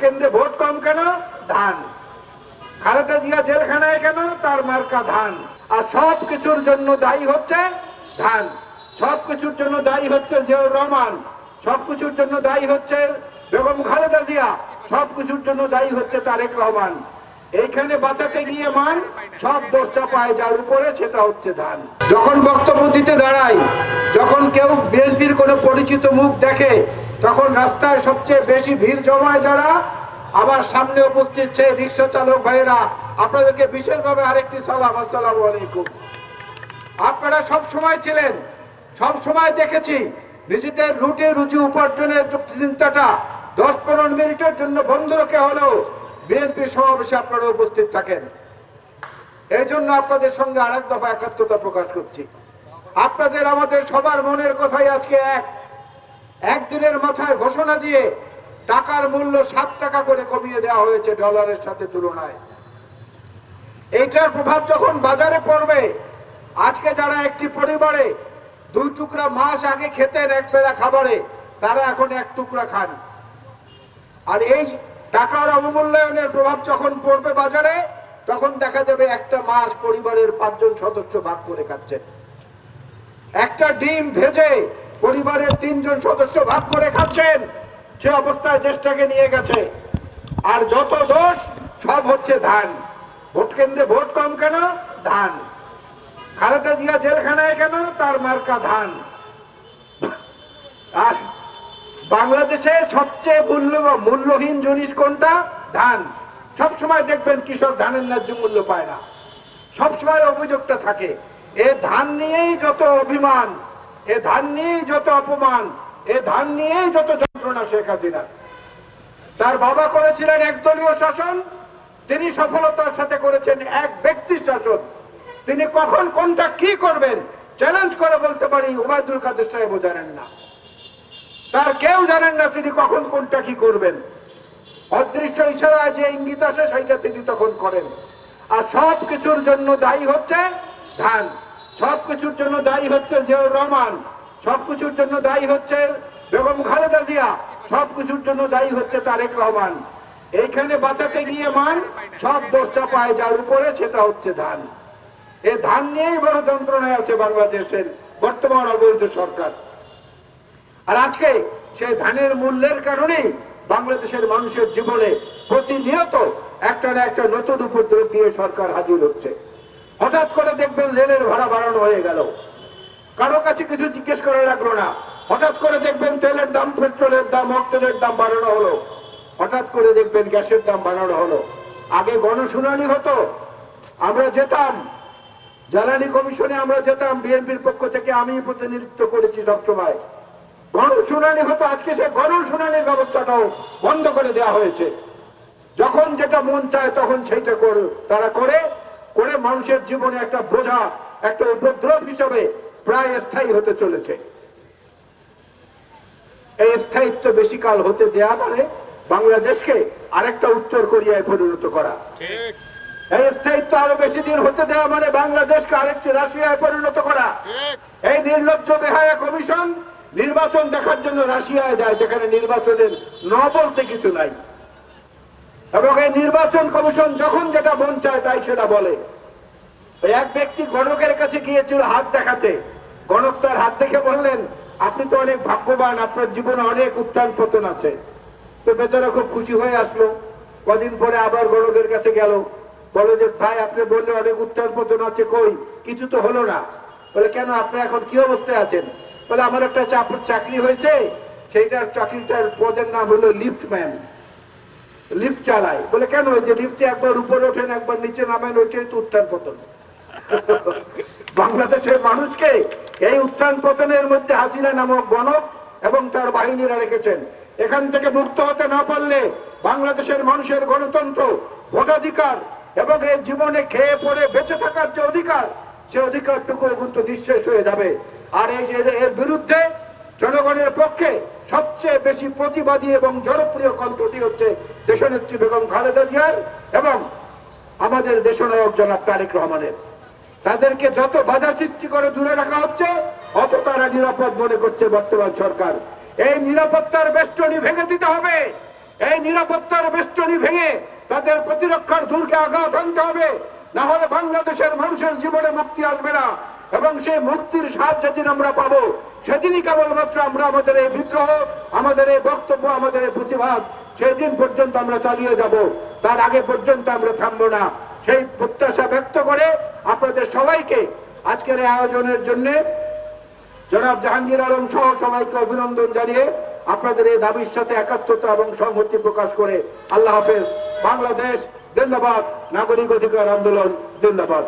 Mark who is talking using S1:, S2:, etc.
S1: কেন্দ্রে ভোট কম কেন? ধান। খালেদা জিয়া জেলখানায় কেন? তার মার্কা ধান। আর সব কিছুর জন্য দায়ী হচ্ছে ধান। সব কিছুর জন্য দায়ী হচ্ছে জিয়াউর রহমান। সব কিছুর জন্য দায়ী হচ্ছে বেগম খালেদা জিয়া। সব কিছুর জন্য দায়ী হচ্ছে তারেক রহমান। এইখানে বাঁচাতে গিয়ে মান সব দোষটা পায় যার উপরে সেটা হচ্ছে ধান। যখন বক্তব্য দিতে দাঁড়ায়, যখন কেউ বিএনপির কোনো পরিচিত মুখ দেখে তখন রাস্তায় সবচেয়ে বেশি ভিড় জমায় যারা, আবার সামনে উপস্থিত সেই রিক্সা চালক ভাইয়েরা, আপনাদেরকে বিশেষভাবে আরেকটি সালাম, আসসালামু আলাইকুম। আপনারা সব সময় ছিলেন, সব সময় দেখেছি, নিজেদের রুটে রুজি উপার্জনের চিন্তাটা, দশ পনেরো মিনিটের জন্য বন্ধ রেখে হলেও বিএনপি সমাবেশে আপনারা উপস্থিত থাকেন। এই জন্য আপনাদের সঙ্গে আরেক দফা একাত্মতা প্রকাশ করছি। আপনাদের, আমাদের সবার মনের কথাই আজকে এক। একদিনের মাথায় ঘোষণা দিয়ে টাকার মূল্য সাত টাকা করে কমিয়ে দেওয়া হয়েছে ডলারের সাথে তুলনায়। এইটার প্রভাব যখন বাজারে পড়বে, আজকে যারা একটি পরিবারে দুই টুকরা মাছ আগে খেতেন এক বেলা খাবারে, তারা এখন এক টুকরা খান। আর এই টাকার অবমূল্যায়নের প্রভাব যখন পড়বে বাজারে, তখন দেখা যাবে একটা মাছ পরিবারের পাঁচজন সদস্য ভাগ করে খাচ্ছেন। একটা ডিম ভেজে পরিবারের তিনজন সদস্য ভাগ করে খাচ্ছেন সে অবস্থায় দেশটাকে নিয়ে গেছে। আর যত দোষ, সব হচ্ছে ধান। ভোট কেন্দ্রে ভোট কম কেন? ধান। খালেদা জিয়া জেলখানায় কেন? তার মার্কা ধান। আর বাংলাদেশে সবচেয়ে মূল্য, মূল্যহীন জিনিস কোনটা? ধান। সব সময় দেখবেন কৃষক ধানের ন্যায্য মূল্য পায় না। সবসময় অভিযোগটা থাকে। এ ধান নিয়েই যত অভিমান এ ধান নিয়েই যত অপমান, এ ধান নিয়েই যত যন্ত্রণা শেখ হাসিনা তার বাবা করেছিলেন একদলীয় শাসন, তিনি সফলতার সাথে করেছেন এক ব্যক্তির শাসন। তিনি কখন কোনটা কি করবেন চ্যালেঞ্জ করে বলতে পারি ওবায়দুল কাদের সাহেবও জানেন না। তার কেউ জানেন না তিনি কখন কোনটা কি করবেন। অদৃশ্য ইশারায় যে ইঙ্গিত আসে, সেইটা তিনি তখন করেন। আর সব কিছুর জন্য দায়ী হচ্ছে ধান। সব কিছুর জন্য দায়ী হচ্ছে জিয়াউর রহমান, সবকিছুর জন্য দায়ী হচ্ছে বেগম খালেদা জিয়া, সবকিছুর জন্য দায়ী হচ্ছে তারেক রহমান। এইখানে বাঁচাতে গিয়ে মান, সব দোষটা পায় যার উপরে সেটা হচ্ছে ধান। এ ধান নিয়েই বড় যন্ত্রণায় আছে বাংলাদেশের বর্তমান অবৈধ সরকার। আর আজকে সেই ধানের মূল্যের কারণেই বাংলাদেশের মানুষের জীবনে প্রতিনিয়ত একটা না একটা নতুন উপদ্রব নিয়ে সরকার হাজির হচ্ছে। হঠাৎ করে দেখবেন রেলের ভাড়া বাড়ানো হয়ে গেল। কারও কাছে কিছু জিজ্ঞেস করা লাগল না। হঠাৎ করে দেখবেন তেলের দাম, পেট্রোলের দাম অক্টেলের দাম বাড়ানো হলো। হঠাৎ করে দেখবেন গ্যাসের দাম বাড়ানো হলো। আগে গণশুনানি হতো, আমরা যেতাম। জ্বালানি কমিশনে আমরা যেতাম, বিএনপির পক্ষ থেকে আমি প্রতিনিধিত্ব করেছি সবসময় গণশুনানি হতো, আজকে সে গণশুনানির ব্যবস্থাটাও বন্ধ করে দেওয়া হয়েছে। যখন যেটা মন চায় তখন সেইটা করে তারা করে করে। মানুষের জীবনে একটা বোঝা একটা উপদ্রব হিসাবে প্রায় স্থায়ী হতে চলেছে। এই স্থায়িত্ব বেশি কাল হতে দেয়া মানে বাংলাদেশকে আরেকটা উত্তর কোরিয়ায় পরিণত করা। এই স্থায়িত্ব আরও বেশি দিন হতে দেওয়া মানে বাংলাদেশকে আরেকটি রাশিয়ায় পরিণত করা। এই নির্লজ্জ বেহায়া কমিশন নির্বাচন দেখার জন্য রাশিয়ায় যায় যেখানে নির্বাচনের ন বলতে কিছু নাই। এবং এই নির্বাচন কমিশন যখন যেটা মন চায় তাই সেটা বলে। এক ব্যক্তি গণকের কাছে গিয়েছিল হাত দেখাতে। গণক তার হাত দেখে বললেন, আপনি তো অনেক ভাগ্যবান, আপনার জীবনে অনেক উত্থান পতন আছে। তো বেচারা খুব খুশি হয়ে আসলো। কদিন পরে আবার গণকের কাছে গেল। বলে যে, ভাই, আপনি বললে অনেক উত্থান পতন আছে, কই? কিছু তো হলো না। বলে, কেন, আপনি এখন কি অবস্থায় আছেন? বলে, আমার একটা চাকরি হয়েছে। সেইটার চাকরিটার পদের নাম হলো লিফটম্যান লিফট চালায়। বলে, কেন? যে লিফটে একবার উপরে ওঠেন, একবার নিচে নামেন, ওইটাই তো উত্থান পতন। বাংলাদেশের মানুষকে এই উত্থান পতনের মধ্যে হাসিনা নামক গণক এবং তার বাহিনীরা রেখেছেন। এখান থেকে মুক্ত হতে না পারলে বাংলাদেশের মানুষের গণতন্ত্র, ভোটাধিকার এবং এই জীবনে খেয়ে পড়ে বেঁচে থাকার যে অধিকার, সে অধিকারটুকু কিন্তু নিঃশেষ হয়ে যাবে। আর এই যে এর বিরুদ্ধে জনগণের পক্ষে সবচেয়ে বেশি প্রতিবাদী এবং জনপ্রিয় কণ্ঠটি হচ্ছে দেশনেত্রী বেগম খালেদা জিয়ার এবং আমাদের দেশনায়ক জনাব তারেক রহমানের। তাদেরকে যত বাধা সৃষ্টি করে দূরে রাখা হচ্ছে, অত তারা নিরাপদ মনে করছে বর্তমান সরকার। এই নিরাপত্তার বেষ্টনী ভেঙে দিতে হবে। এই নিরাপত্তার বেষ্টনী ভেঙে তাদের প্রতিরক্ষার দুর্গে আঘাত আনতে হবে। না হলে বাংলাদেশের মানুষের জীবনে মুক্তি আসবে না এবং সেই মুক্তির স্বাদ যেদিন আমরা পাবো, সেদিনই কেবলমাত্র আমরা আমাদের এই বিদ্রোহ, আমাদের এই বক্তব্য, আমাদের এই প্রতিবাদ, সেদিন পর্যন্ত আমরা চালিয়ে যাব। তার আগে পর্যন্ত আমরা থামবো না। সেই প্রত্যাশা ব্যক্ত করে আপনাদের সবাইকে আজকের আয়োজনের জন্যে জনাব জাহাঙ্গীর আলম সহ সবাইকে অভিনন্দন জানিয়ে আপনাদের এই দাবির সাথে একাত্মতা এবং সংহতি প্রকাশ করে আল্লাহ হাফেজ। বাংলাদেশ জিন্দাবাদ, নাগরিক অধিকার আন্দোলন জিন্দাবাদ।